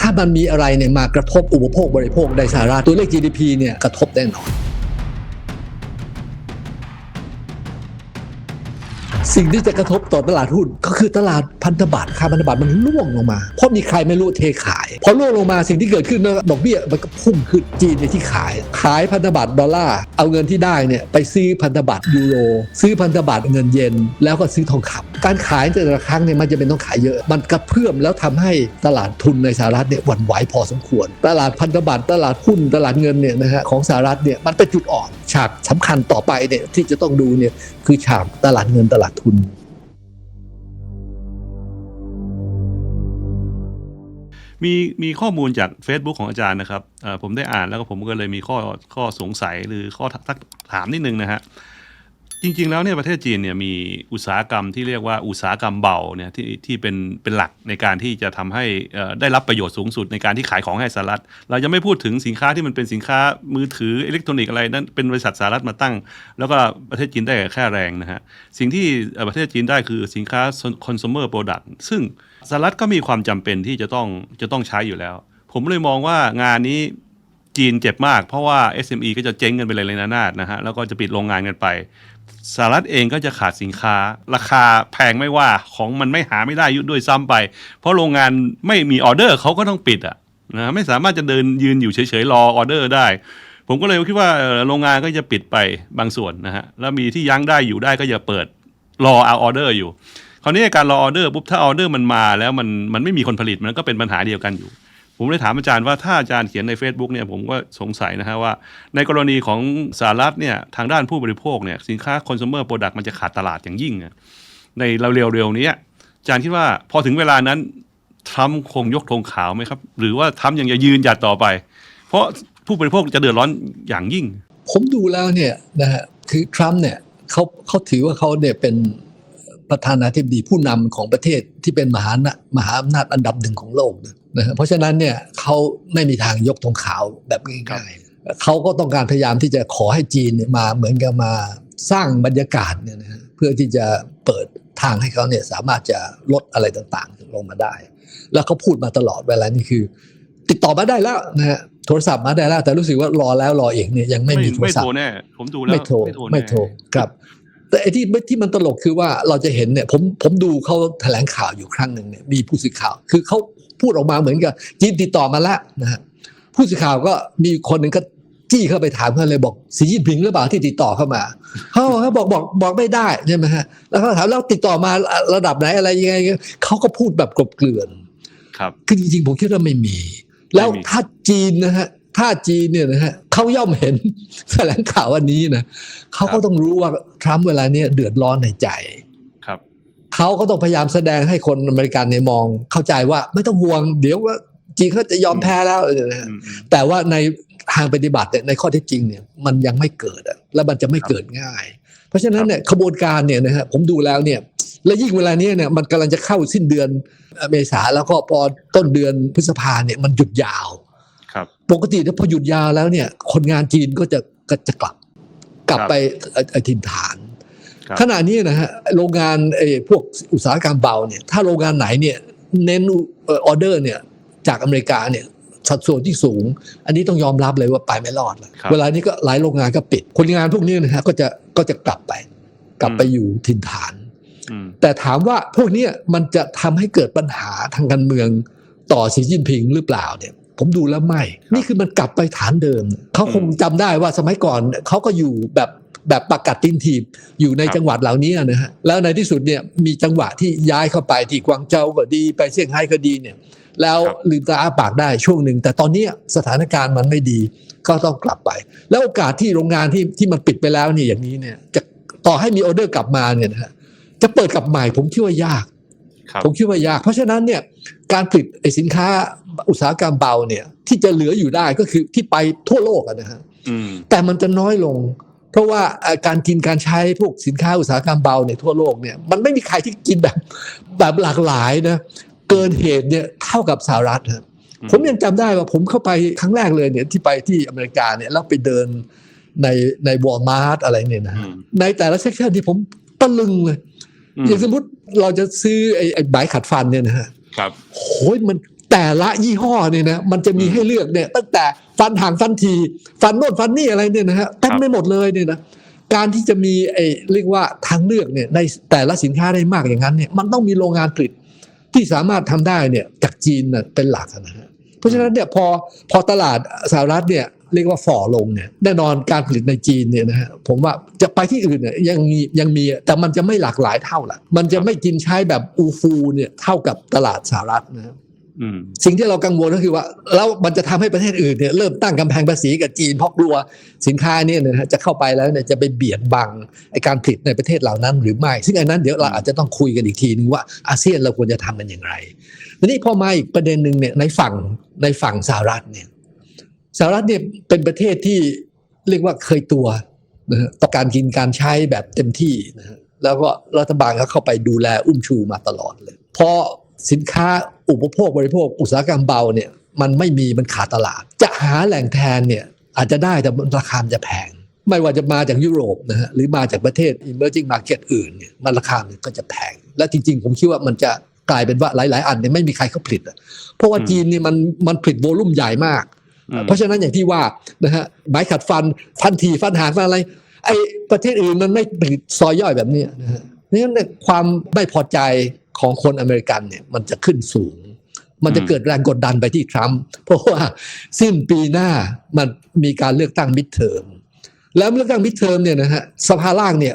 ถ้ามันมีอะไรเนี่ยมากระทบอุปโภคบริโภคในสหรัฐตัวเลข GDP เนี่ยกระทบแน่นอน สิ่งที่จะกระทบต่อตลาดหุ้นก็คือตลาดพันธบัตรค่าพันธบัตรมันร่วงลงมา เพราะมีใครไม่รู้เทขาย พอร่วงลงมาสิ่งที่เกิดขึ้นนะดอกเบี้ยมันก็พุ่งขึ้นจีนเนี่ยที่ขาย ขายพันธบัตรดอลลาร์เอาเงินที่ได้เนี่ยไปซื้อพันธบัตรยูโรซื้อพันธบัตรเงินเยนแล้วก็ซื้อทองคำการขายแต่ละครั้งเนี่ยมันจะเป็นต้องขายเยอะ มันกระเพื่อมแล้วทำให้ตลาดทุนในสหรัฐเนี่ยหวั่นไหวพอสมควร ตลาดพันธบัตรตลาดหุ้นตลาดเงินเนี่ยนะฮะของสหรัฐเนี่ยมันเป็นจุดอ่อน ฉากสำคัญต่อไปเนี่ยที่จะต้องดูเนี่ยคือฉากตลาดเงินตลาดทุนมีมีข้อมูลจาก Facebook ของอาจารย์นะครับผมได้อ่านแล้วก็ผมก็เลยมีข้อข้อสงสัยหรือข้อทักถามนิดนึงนะฮะ จริง ๆ แล้วเนี่ยประเทศจีนเนี่ยมีอุตสาหกรรมที่เรียกว่าอุตสาหกรรมเบาเนี่ยที่ที่เป็นเป็นหลักในการที่จะทำให้ได้รับประโยชน์สูงสุดในการที่ขายของให้สหรัฐ เราจะไม่พูดถึงสินค้าที่มันเป็นสินค้ามือถืออิเล็กทรอนิกส์อะไรนั้นเป็นบริษัทสหรัฐมาตั้ง แล้วก็ประเทศจีนได้แค่แรงนะฮะสิ่งที่ประเทศจีนได้คือสินค้า consumer product ซึ่งสหรัฐก็มีความจำเป็นที่จะต้องจะต้องใช้อยู่แล้ว ผมเลยมองว่างานนี้จีนเจ็บมากเพราะว่า SME ก็จะเจ๊งกันไปเลยเลยนะนาดนะฮะแล้วก็จะปิดโรงงานกันไป สหรัฐเองก็จะขาดสินค้า ราคาแพงไม่ว่าของมันไม่หาไม่ได้ยุดด้วยซ้ำไป เพราะโรงงานไม่มีออเดอร์เขาก็ต้องปิดอะนะไม่สามารถจะเดินยืนอยู่เฉยๆรอออเดอร์ได้ ผมก็เลยคิดว่าโรงงานก็จะปิดไปบางส่วนนะฮะแล้วมีที่ยั้งได้อยู่ได้ก็จะเปิดรอเอาออเดอร์อยู่คราวนี้การรอออเดอร์ปุ๊บถ้าออเดอร์มันมาแล้วมันมันไม่มีคนผลิตมันก็เป็นปัญหาเดียวกันอยู่ ผมเลยถามอาจารย์ว่าถ้าอาจารย์เขียนใน Facebook เนี่ยผมก็สงสัยนะฮะว่า ในกรณีของสหรัฐเนี่ยทางด้านผู้บริโภคเนี่ยสินค้า consumer product มันจะขาดตลาดอย่างยิ่งอะในเร็วๆนี้อาจารย์คิดว่าพอถึงเวลานั้นทรัมป์คงยกธงขาวไหมครับ หรือว่าทรัมป์ยังจะยืนหยัดต่อไป เพราะผู้บริโภคจะเดือดร้อนอย่างยิ่ง ผมดูแล้วเนี่ยนะฮะคือทรัมป์เนี่ยเขาเขาถือว่าเขาเนี่ยเป็นประธานาธิบดีผู้นำของประเทศที่เป็นมหามหาอำนาจอันดับหนึ่งของโลกนะ ฮะเพราะฉะนั้นเนี่ยเขาไม่มีทางยกธงขาวแบบง่ายๆเขาก็ต้องการพยายามที่จะขอให้จีนเนี่ยมาเหมือนกับมาสร้างบรรยากาศเนี่ยนะฮะเพื่อที่จะเปิดทางให้เขาเนี่ยสามารถจะลดอะไรต่างๆ ลงมาได้ แล้วเขาพูดมาตลอดเวลานี่คือ ติดต่อมาได้แล้วนะฮะโทรศัพท์มาได้แล้ว แต่รู้สึกว่ารอแล้วรออีกเนี่ยยังไม่มีโทรไม่ศัพโทรท์แน่ผมดูแล้วไม่โทรแน่ไม่โทรครับ แต่ไอ้ที่ที่มันตลกคือว่าเราจะเห็นเนี่ยผมผมดูเขาแถลงข่าวอยู่ครั้งหนึ่งเนี่ยมีผู้สื่อข่าว คือเขา พูดออกมาเหมือนกับจีนติดต่อมาแล้วนะฮะผู้สื่อข่าวก็มีคนหนึ่งก็จี้เข้าไปถามเขาเลยบอกสีจิ้นผิงหรือเปล่าที่ติดต่อเข้ามาเขาเขาบอกบอกบอกไม่ได้ใช่ไหมฮะแล้วเขาถามแล้วติดต่อมาระดับไหนอะไรยังไงเขาก็พูดแบบกลบเกลื่อน ครับคือจริงๆผมคิดว่าไม่มี แล้วไม่มีถ้าจีนนะฮะถ้าจีนเนี่ยนะฮะเขาย่อมเห็นแถลงข่าววันนี้นะเขาก็ต้องรู้ว่าทรัมป์เวลาเนี้ยเดือดร้อนในใจครับ เขาก็ต้องพยายามแสดงให้คนอเมริกันเนี่ยมองเข้าใจว่าไม่ต้องห่วง เดี๋ยวว่าจีนเขาจะยอมแพ้แล้วนะฮะอืมอืมแต่ว่าในทางปฏิบัติเนี่ยในข้อเท็จจริงเนี่ยมันยังไม่เกิดอะแล้วมันจะไม่เกิดง่าย เพราะฉะนั้นเนี่ยขบวนการเนี่ยนะฮะผมดูแล้วเนี่ยและยิ่งเวลาเนี้ยเนี่ยมันกำลังจะเข้าสิ้นเดือนเมษาแล้วก็พอต้นเดือนพฤษภาเนี่ยมันหยุดยาวครับปกติถ้าพอหยุดยาวแล้วเนี่ย คนงานจีนก็จะก็จะกลับ กลับครับไปเอ่อเอ่อถิ่นฐานครับ ขณะนี้นะฮะโรงงานไอ้พวกอุตสาหกรรมเบาเนี่ยถ้าโรงงานไหนเนี่ยเน้นเอออเดอร์เนี่ยจากอเมริกาเนี่ยสัดส่วนที่สูง อันนี้ต้องยอมรับเลยว่าไปไม่รอดแล้วครับเวลานี้ก็หลายโรงงานก็ปิด คนงานพวกนี้นะฮะก็จะก็จะกลับไป กลับไปอยู่ถิ่นฐานอืมแต่ถามว่าพวกเนี้ยมันจะทำให้เกิดปัญหาทางการเมืองต่อสีจิ้นผิงหรือเปล่าเนี่ย ผมดูแล้วไม่ นี่คือมันกลับไปฐานเดิม เขาคงจำได้ว่าสมัยก่อนเขาก็อยู่แบบ แบบประกัดตินทีบอยู่ในครับจังหวัดเหล่านี้นะฮะแล้วในที่สุดเนี่ยมีจังหวะที่ย้ายเข้าไปที่กวางเจาก็ดีไปเซี่ยงไฮ้ก็ดีเนี่ยแล้วลืมตาอ้าปากได้ช่วงหนึ่ง แต่ตอนเนี้ยสถานการณ์มันไม่ดีก็ต้องกลับไป แล้วโอกาสที่โรงงานที่ที่มันปิดไปแล้วเนี่ยอย่างนี้เนี่ยจะต่อให้มีออเดอร์กลับมาเนี่ยนะฮะจะเปิดกลับใหม่ผมคิดว่ายากครับผมคิดว่ายาก เพราะฉะนั้นเนี่ยการผลิตไอ้สินค้าอุตสาหกรรมเบาเนี่ยที่จะเหลืออยู่ได้ก็คือที่ไปทั่วโลกอะนะฮะอืมแต่มันจะน้อยลง เพราะว่าเอ่อการกินการใช้พวกสินค้าอุตสาหกรรมเบาเนี่ยทั่วโลกเนี่ยมันไม่มีใครที่กินแบบแบบหลากหลายนะเกินเหตุเนี่ยเท่ากับสหรัฐฮะอืมผมยังจำได้ว่าผมเข้าไปครั้งแรกเลยเนี่ยที่ไปที่อเมริกาเนี่ยแล้วไปเดินในในวอลมาร์ทอะไรเนี่ยนะอืฮะมในแต่ละเซกชันที่ผมตะลึงเลยอืมอย่างสมมติเราจะซื้อไอ้ไอ้ใบขัดฟันเนี่ยนะฮะครับโอ้ยมัน แต่ละยี่ห้อเนี่ยนะมันจะมีให้เลือกเนี่ย ตั้งแต่ฟันห่างฟันทีฟันโน่นฟันนี่อะไรเนี่ยนะฮะเต็มไม่หมดเลยเนี่ยนะการที่จะมีไอ้เรียกว่าทางเลือกเนี่ยในแต่ละสินค้าได้มากอย่างนั้นเนี่ยมันต้องมีโรงงานผลิตที่สามารถทำได้เนี่ยจากจีนเป็นหลักนะฮะเพราะฉะนั้นเนี่ยพอพอตลาดสหรัฐเนี่ยเรียกว่าฝ่อลงเนี่ยแน่นอนการผลิตในจีนเนี่ยนะฮะผมว่าจะไปที่อื่นเนี่ยยังมียังมีแต่มันจะไม่หลากหลายเท่าละมันจะไม่กินใช้แบบอูฟูเนี่ยเท่ากับตลาดสหรัฐนะ สิ่งที่เรากังวลก็คือว่าแล้วมันจะทำให้ประเทศอื่นเนี่ยเริ่มตั้งกำแพงภาษีกับจีนเพราะกลัวสินค้าเนี่ยนะฮะจะเข้าไปแล้วเนี่ยจะไปเบียดบังไอการผลิตในประเทศเหล่านั้นหรือไม่ ซึ่งอันนั้นเดี๋ยวเราอาจจะต้องคุยกันอีกทีนึงว่าอาเซียนเราควรจะทำกันอย่างไรทีนี้พอมาอีกประเด็นหนึ่งเนี่ยในฝั่งในฝั่งสหรัฐเนี่ยสหรัฐเนี่ยเป็นประเทศที่เรียกว่าเคยตัวนะฮะต่อการกินการใช้แบบเต็มที่นะฮะแล้วก็รัฐบาลก็เข้าไปดูแลอุ้มชูมาตลอดเลยพอสินค้า อุปโภคบริโภคอุตสาหกรรมเบาเนี่ยมันไม่มีมันขาดตลาด จะหาแหล่งแทนเนี่ยอาจจะได้แต่ราคามันจะแพง ไม่ว่าจะมาจากยุโรปนะฮะหรือมาจากประเทศ emerging market อื่นเนี่ยมันราคามันก็จะแพง และจริง ๆ ผมคิดว่ามันจะกลายเป็นว่าหลาย ๆ อันเนี่ยไม่มีใครเขาผลิตอะเพราะว่าอืมจีนเนี่ยมันมันผลิตโวลุ่มใหญ่มากอืมเพราะฉะนั้นอย่างที่ว่านะฮะไม้ขัดฟันฟันทีฟันหางฟันอะไรไอ้ประเทศอื่นมันไม่ผลิตซอยย่อยแบบเนี้ยนะฮะเพราะฉะนั้นเนี่ยความไม่พอใจ ของคนอเมริกันเนี่ยมันจะขึ้นสูง มันจะอืมเกิดแรงกดดันไปที่ทรัมป์เพราะว่าสิ้นปีหน้ามันมีการเลือกตั้งมิดเทอมแล้วเลือกตั้งมิดเทอมเนี่ยนะฮะสภาล่างเนี่ย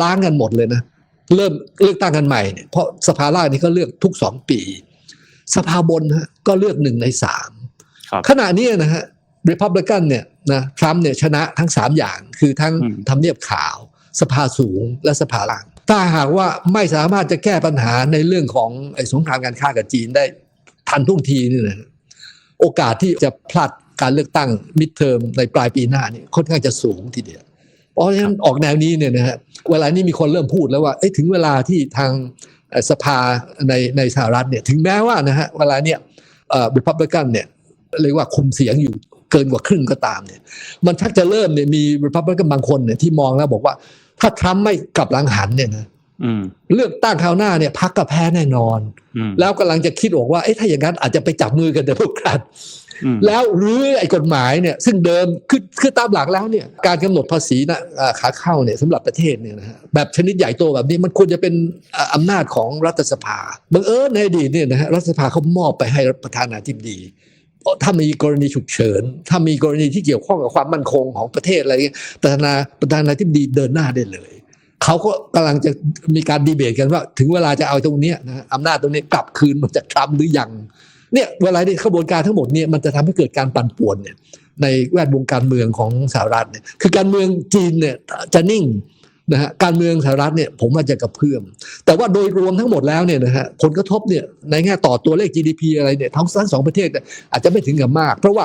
ล้างกันหมดเลยนะเริ่มเลือกตั้งกันใหม่เนี่ยเพราะสภาล่างนี่ก็เลือกทุกสองปี สภาบนฮะก็เลือกหนึ่งในสามครับขณะนี้นะฮะริพับลิกันเนี่ยนะทรัมป์เนี่ยชนะทั้งสามอย่างคือทั้งอืมทำเนียบขาว สภาสูงและสภาล่าง ถ้าหากว่าไม่สามารถจะแก้ปัญหาในเรื่องของไอ้สงครามการค้ากับจีนได้ทันท่วงทีนี่นะฮะโอกาสที่จะพลาดการเลือกตั้งมิดเทอมในปลายปีหน้านี่ค่อนข้างจะสูงทีเดียวเพราะฉะนั้นออกแนวนี้เนี่ยนะฮะเวลานี้มีคนเริ่มพูดแล้วว่าถึงเวลาที่ทางสภาในในสหรัฐเนี่ยถึงแม้ว่านะฮะเวลาเนี่ยเอ่อริพับลิกันเนี่ยเรียกว่าคุมเสียงอยู่เกินกว่าครึ่งก็ตามเนี่ยมันชักจะเริ่มเนี่ยมีริพับลิกันบางคนเนี่ยที่มองแล้วบอกว่า ถ้าทรัมป์ไม่กลับหลังหันเนี่ยนะอืมเลือกตั้งคราวหน้าเนี่ยพักก็แพ้แน่นอนอืมแล้วกำลังจะคิดบอกว่าเอ้ยถ้าอย่างนั้นอาจจะไปจับมือกันเดโมแครตอืมแล้วหรือไอ้กฎหมายเนี่ยซึ่งเดิมคือคือตามหลักแล้วเนี่ยการกำหนดภาษีนะอ่าขาเข้าเนี่ยสำหรับประเทศเนี่ยนะฮะแบบชนิดใหญ่โตแบบนี้มันควรจะเป็นอ่าอำนาจของรัฐสภาบังเอิญในอดีตเนี่ยนะฮะรัฐสภาเขามอบไปให้ประธานาธิบดีเพราะ ถ้ามีกรณีฉุกเฉิน ถ้ามีกรณีที่เกี่ยวข้องกับความมั่นคงของประเทศอะไรเงี้ยประธานาประธานาธิบดีเดินหน้าได้เลยเขาก็กำลังจะมีการดีเบตกันว่า ถึงเวลาจะเอาตรงเนี้ยนะฮะอำนาจตรงนี้กลับคืนมาจากทรัมป์หรือยังเนี่ยเวลาที่ขบวนการทั้งหมดเนี่ยมันจะทำให้เกิดการปั่นป่วนเนี่ยในแวดวงการเมืองของสหรัฐเนี่ยคือการเมืองจีนเนี่ยจะนิ่ง นะฮะการเมืองสหรัฐเนี่ยผมว่าจะกระเพื่อม แต่ว่าโดยรวมทั้งหมดแล้วเนี่ยนะฮะผลกระทบเนี่ยในแง่ต่อตัวเลข GDP อะไรเนี่ยทั้งทั้งสองประเทศเนี่ยอาจจะไม่ถึงกับมาก เพราะว่า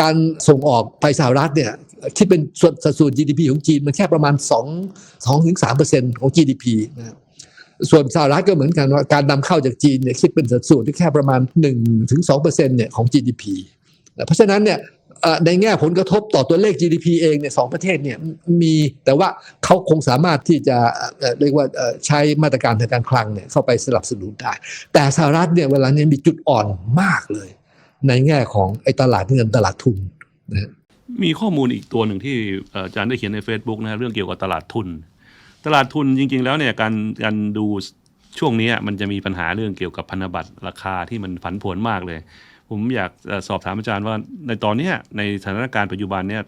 การส่งออกไปสหรัฐเนี่ยคิดเป็นส่วนสัดส่วน GDP ของจีนมันแค่ประมาณ 2 2ถึง3ของ GDP นะส่วนสหรัฐก็เหมือนกันว่าการนำเข้าจากจีนเนี่ยคิดเป็นสัดส่วนที่แค่ประมาณ1ถึง2%เนี่ยของ GDP เพราะฉะนั้นเนี่ย ในแง่ผลกระทบต่อตัวเลข GDP เองเนี่ยสองประเทศเนี่ยมีแต่ว่าเขาคงสามารถที่จะเรียกว่าใช้มาตรการทางการคลังเนี่ยเข้าไปสนับสนุนได้ แต่สหรัฐเนี่ยเวลาเนี้มีจุดอ่อนมากเลย ในแง่ของไอ้ตลาดเงินตลาดทุนนะมีข้อมูลอีกตัวหนึ่งที่อาจารย์ได้เขียนใน Facebook นะฮะเรื่องเกี่ยวกับตลาดทุน ตลาดทุนจริง ๆ แล้วเนี่ยการการดูช่วงนี้มันจะมีปัญหาเรื่องเกี่ยวกับพันธบัตรราคาที่มันผันผวนมากเลย ผมอยากสอบถามอาจารย์ว่าในตอนนี้ในสถานการณ์ปัจจุบันเนี่ย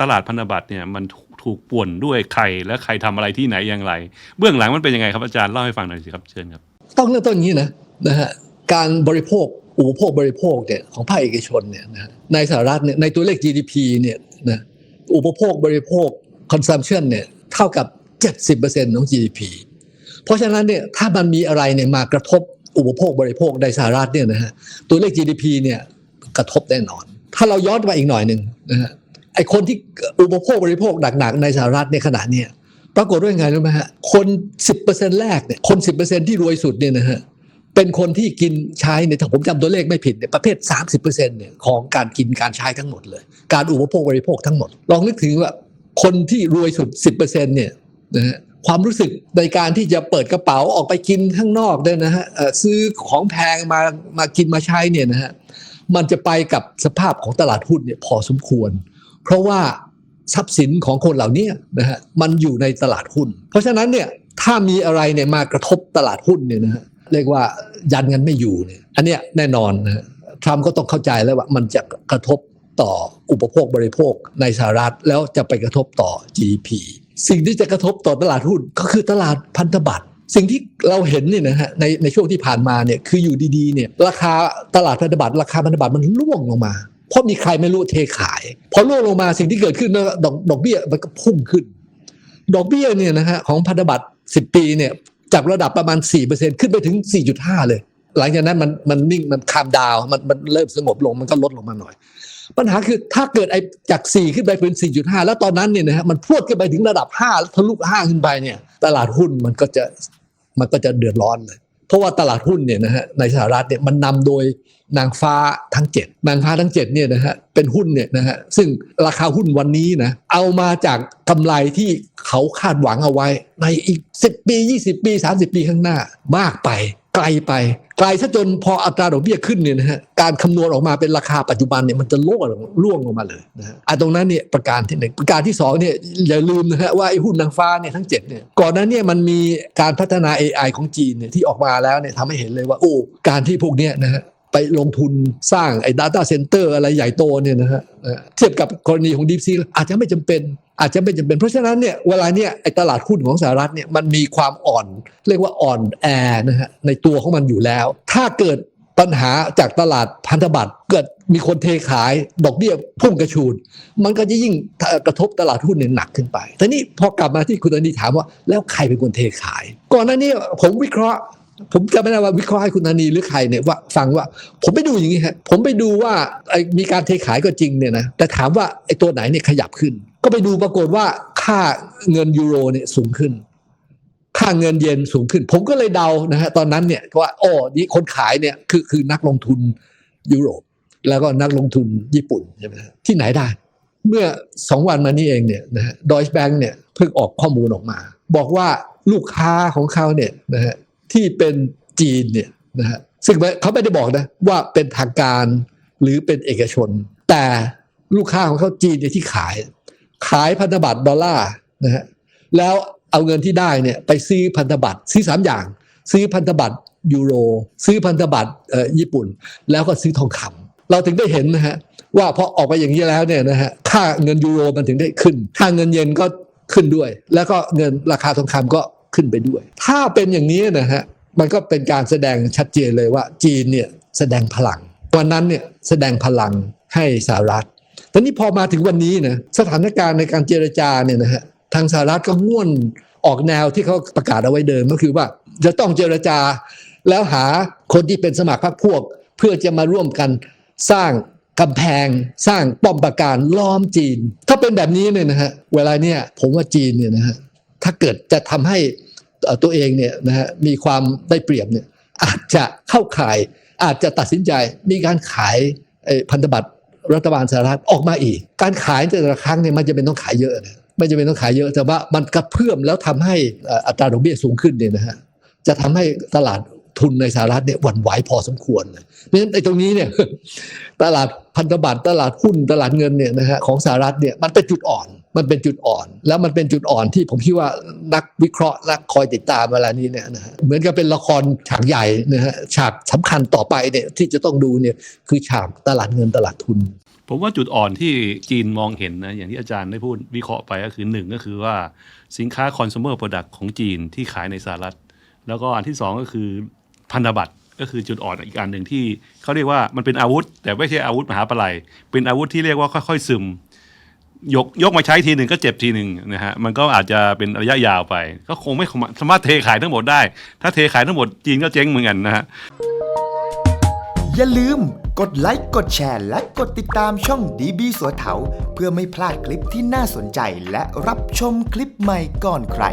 ตลาดพันธบัตรเนี่ยมันถูกป่วนด้วยใครและใครทำอะไรที่ไหนอย่างไร เบื้องหลังมันเป็นยังไงครับอาจารย์เล่าให้ฟังหน่อยสิครับเชิญครับ ต้องเริ่มต้นอย่างนี้นะนะฮะการบริโภคอุปโภคบริโภคเนี่ยของภาคเอกชนเนี่ยนะฮะในสหรัฐเนี่ยในตัวเลข GDP เนี่ยนะอุปโภคบริโภค consumption เนี่ยเท่ากับ 70%ของ GDP เพราะฉะนั้นเนี่ยถ้ามันมีอะไรเนี่ยมากระทบ อุปโภคบริโภคในสหรัฐเนี่ยนะฮะตัวเลข GDP เนี่ยกระทบแน่นอน ถ้าเราย้อนไปอีกหน่อยหนึ่งนะฮะไอคนที่อุปโภคบริโภคหนักๆในสหรัฐในขณะเนี้ยปรากฏว่ายังไงรู้ไหมฮะคน10%แรกเนี่ยคน 10%ที่รวยสุดเนี่ยนะฮะเป็นคนที่กินใช้เนี่ยถ้าผมจำตัวเลขไม่ผิดเนี่ยประเภท 30%เนี่ยของการกินการใช้ทั้งหมดเลย การอุปโภคบริโภคทั้งหมด ลองนึกถึงว่าคนที่รวยสุด 10%เนี่ยนะฮะ ความรู้สึกในการที่จะเปิดกระเป๋าออกไปกินข้างนอกเนี่ยนะฮะซื้อของแพงมามากินมาใช้เนี่ยนะฮะมันจะไปกับสภาพของตลาดหุ้นเนี่ยพอสมควร เพราะว่าทรัพย์สินของคนเหล่านี้นะฮะมันอยู่ในตลาดหุ้น เพราะฉะนั้นเนี่ยถ้ามีอะไรเนี่ยมากระทบตลาดหุ้นเนี่ยนะฮะเรียกว่ายันกันไม่อยู่เนี่ยอันเนี้ยแน่นอนนะฮะทรัมป์ก็ต้องเข้าใจแล้วว่ามันจะกระทบต่ออุปโภคบริโภคในสหรัฐแล้วจะไปกระทบต่อ GDP สิ่งที่จะกระทบต่อตลาดหุ้นก็คือตลาดพันธบัตรสิ่งที่เราเห็นเนี่ยนะฮะในในช่วงที่ผ่านมาเนี่ยคืออยู่ดีๆเนี่ยราคาตลาดพันธบัตรราคาพันธบัตรมันร่วงลงมา เพราะมีใครไม่รู้เทขาย พอร่วงลงมาสิ่งที่เกิดขึ้นนะดอกดอกเบี้ยมันก็พุ่งขึ้น ดอกเบี้ยเนี่ยนะฮะของพันธบัตร10 ปีเนี่ยจากระดับประมาณ 4%ขึ้นไปถึง 4.5 เลย หลังจากนั้นมันมันนิ่งมันคามดาวมันมันเริ่มสงบลงมันก็ลดลงมาหน่อย ปัญหาคือถ้าเกิดไอ้จาก 4 ขึ้นไปเป็น 4.5 แล้วตอนนั้นเนี่ยนะฮะมันพรวดขึ้นไปถึงระดับ 5 ทะลุ 5 ขึ้นไปเนี่ย ตลาดหุ้นมันก็จะมันก็จะเดือดร้อนเลย เพราะว่าตลาดหุ้นเนี่ยนะฮะในสหรัฐเนี่ยมันนำโดยนางฟ้าทั้ง 7 นางฟ้าทั้ง7เนี่ยนะฮะเป็นหุ้นเนี่ยนะฮะซึ่งราคาหุ้นวันนี้นะเอามาจากกำไรที่เขาคาดหวังเอาไว้ ในอีก 10 ปี 20 ปี 30 ปีข้างหน้ามากไปไกลไป ไกลซะจนพออัตราดอกเบี้ยขึ้นเนี่ยนะฮะการคำนวณออกมาเป็นราคาปัจจุบันเนี่ยมันจะล่วงล่วงลงมาเลยนะฮะอะตรงนั้นเนี่ยประการที่หนึ่งประการที่สองเนี่ยอย่าลืมนะฮะว่าไอ้หุ้นนางฟ้าเนี่ยทั้งเจ็ดเนี่ยก่อนหนั้นเนี่ยมันมีการพัฒนา AI ของจีนเนี่ยที่ออกมาแล้วเนี่ยทำให้เห็นเลยว่าโอ้การที่พวกเนี้ยนะฮะไปลงทุนสร้างไอ้ Data Center อะไรใหญ่โตเนี่ยนะฮะเทียบกับกรณีของ DeepSeek อาจจะไม่จำเป็น อาจจะไม่จำเป็นเพราะฉะนั้นเนี่ยเวลาเนี่ยไอ้ตลาดหุ้นของสหรัฐเนี่ยมันมีความอ่อน เรียกว่าอ่อนแอนะฮะในตัวของมันอยู่แล้ว ถ้าเกิดปัญหาจากตลาดพันธบัตรเกิดมีคนเทขายดอกเบี้ยพุ่งกระชูด มันก็จะยิ่งกระทบตลาดหุ้นเนี่ยหนักขึ้นไปแต่นี่พอกลับมาที่คุณอนีถามว่า แล้วใครเป็นคนเทขาย ก่อนหน้านี้ผมวิเคราะห์ ผมจำไม่ได้ว่าวิเคราะห์ให้คุณธนีหรือใครเนี่ยว่าฟังว่า ผมไปดูอย่างนี้ฮะผมไปดูว่ามีการเทขายก็จริงเนี่ยนะแต่ถามว่าไอ้ตัวไหนเนี่ยขยับขึ้น ก็ไปดูปรากฏว่าค่าเงินยูโรเนี่ยสูงขึ้น ค่าเงินเยนสูงขึ้น ผมก็เลยเดานะฮะตอนนั้นเนี่ยว่าโอ้นี่คนขายเนี่ยคือคือนักลงทุนยุโรป แล้วก็นักลงทุนญี่ปุ่นใช่ไหมที่ไหนได้ เมื่อสองวันมานี้เองเนี่ยนะฮะดอยแบงก์เนี่ยเพิ่งออกข้อมูลออกมา บอกว่าลูกค้าของเขาเนี่ยนะฮะที่เป็นจีนเนี่ยนะฮะซึ่งเขาไม่ได้บอกนะว่าเป็นทางการหรือเป็นเอกชน แต่ลูกค้าของเขาจีนเนี่ยที่ขาย ขายพันธบัตรดอลลาร์นะฮะแล้วเอาเงินที่ได้เนี่ยไปซื้อพันธบัตรซื้อสามอย่าง ซื้อพันธบัตรยูโร ซื้อพันธบัตรเอ่อญี่ปุ่น แล้วก็ซื้อทองคำเราถึงได้เห็นนะฮะว่าพอออกไปอย่างนี้แล้วเนี่ยนะฮะค่าเงินยูโรมันถึงได้ขึ้น ค่าเงินเยนก็ขึ้นด้วย แล้วก็เงินราคาทองคำก็ขึ้นไปด้วย ถ้าเป็นอย่างนี้นะฮะมันก็เป็นการแสดงชัดเจนเลยว่าจีนเนี่ยแสดงพลังวันนั้นเนี่ยแสดงพลังให้สหรัฐ ต่นี่พอมาถึงวันนี้นะสถานการณ์ในการเจรจาเนี่ยนะฮะทางสหรัฐก็ง่วนออกแนวที่เขาประกาศเอาไว้เดิมก็คือว่าจะต้องเจรจา แล้วหาคนที่เป็นสมัครพรรคพวก เพื่อจะมาร่วมกันสร้างกำแพงสร้างป้อมปราการล้อมจีน ถ้าเป็นแบบนี้เนี่ยนะฮะเวลาเนี่ยผมว่าจีนเนี่ยนะฮะถ้าเกิดจะทำให้ตัวเองเนี่ยนะฮะมีความได้เปรียบเนี่ยอาจจะเข้าข่ายอาจจะตัดสินใจมีการขายพันธบัตร รัฐบาลสหรัฐออกมาอีก การขายแต่ละครั้งเนี่ยมันจะเป็นต้องขายเยอะนะไม่จะเป็นต้องขายเยอะแต่ว่ามันกระเพื่อมแล้วทำให้อัตราดอกเบี้ยสูงขึ้นเนี่ยนะฮะจะทำให้ตลาดทุนในสหรัฐเนี่ยหวั่นไหวพอสมควรเลยเพราะฉะนั้นไอ้ตรงนี้เนี่ยตลาดพันธบัตรตลาดหุ้นตลาดเงินเนี่ยนะฮะของสหรัฐเนี่ยมันเป็นจุดอ่อน มันเป็นจุดอ่อน แล้วมันเป็นจุดอ่อนที่ผมคิดว่านักวิเคราะห์นักคอยติดตามเวลานี้เนี่ยนะฮะเหมือนกับเป็นละครฉากใหญ่นะฮะฉากสำคัญต่อไปเนี่ยที่จะต้องดูเนี่ยคือฉากตลาดเงินตลาดทุน ผมว่าจุดอ่อนที่จีนมองเห็นนะอย่างที่อาจารย์ได้พูดวิเคราะห์ไปก็คือหนึ่งก็คือว่าสินค้า consumer product ของจีนที่ขายในสหรัฐ แล้วก็อันที่สองก็คือพันธบัตรก็คือจุดอ่อนอีกอันหนึ่งที่เขาเรียกว่ามันเป็นอาวุธ แต่ไม่ใช่อาวุธมหาปลัยเป็นอาวุธที่เรียกว่าค่อยๆซึม ยกยกมาใช้ทีหนึ่งก็เจ็บทีหนึ่งนะฮะมันก็อาจจะเป็นระยะยาวไป ก็คงไม่สามารถเทขายทั้งหมดได้ ถ้าเทขายทั้งหมดจีนก็เจ๊งเหมือนกันนะฮะอย่าลืมกดไลค์กดแชร์ และกดติดตามช่องดีบีสัวเถาเพื่อไม่พลาดคลิปที่น่าสนใจและรับชมคลิปใหม่ก่อนใคร